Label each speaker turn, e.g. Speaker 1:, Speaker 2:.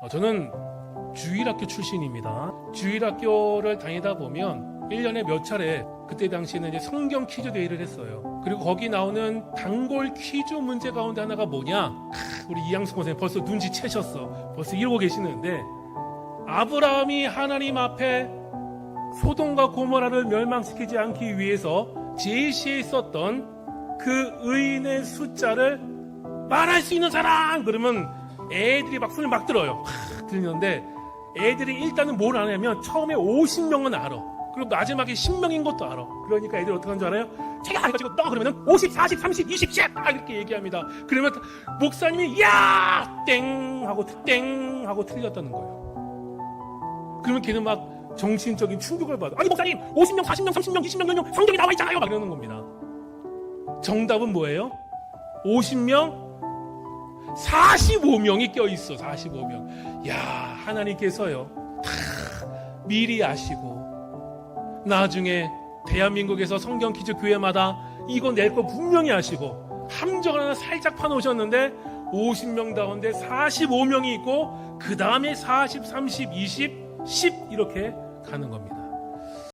Speaker 1: 어, 저는 주일학교 출신입니다. 주일학교를 다니다 보면 1년에 몇 차례 그때 당시에는 이제 성경 퀴즈 대회를 했어요. 그리고 거기 나오는 단골 퀴즈 문제 가운데 하나가 뭐냐? 크, 우리 이양수 선생님 벌써 눈치채셨어. 벌써 이러고 계시는데 아브라함이 하나님 앞에 소돔과 고모라를 멸망시키지 않기 위해서 제시에 있었던 그 의인의 숫자를 말할 수 있는 사람 그러면 애들이 막 손을 막 들어요. 팍 들리는데 애들이 일단은 뭘 아냐면 처음에 50명은 알아. 그리고 마지막에 10명인 것도 알아. 그러니까 애들이 어떻게 하는 줄 알아요? 제가 해가지고 너 그러면은 50, 40, 30, 20, 10 아, 이렇게 얘기합니다. 그러면 목사님이 야! 땡! 하고 땡! 하고 틀렸다는 거예요. 그러면 걔는 막 정신적인 충격을 받아. 아니 목사님 50명, 40명, 30명, 20명, 몇명 성경에 나와 있잖아요. 막 이러는 겁니다. 정답은 뭐예요? 50명, 45명이 껴있어. 45명. 야 하나님께서요. 다 미리 아시고 나중에 대한민국에서 성경 퀴즈 교회마다 이거 낼 거 분명히 아시고 함정을 하나 살짝 파놓으셨는데 50명 가운데 45명이 있고 그 다음에 40, 30, 20, 10 이렇게 가는 겁니다.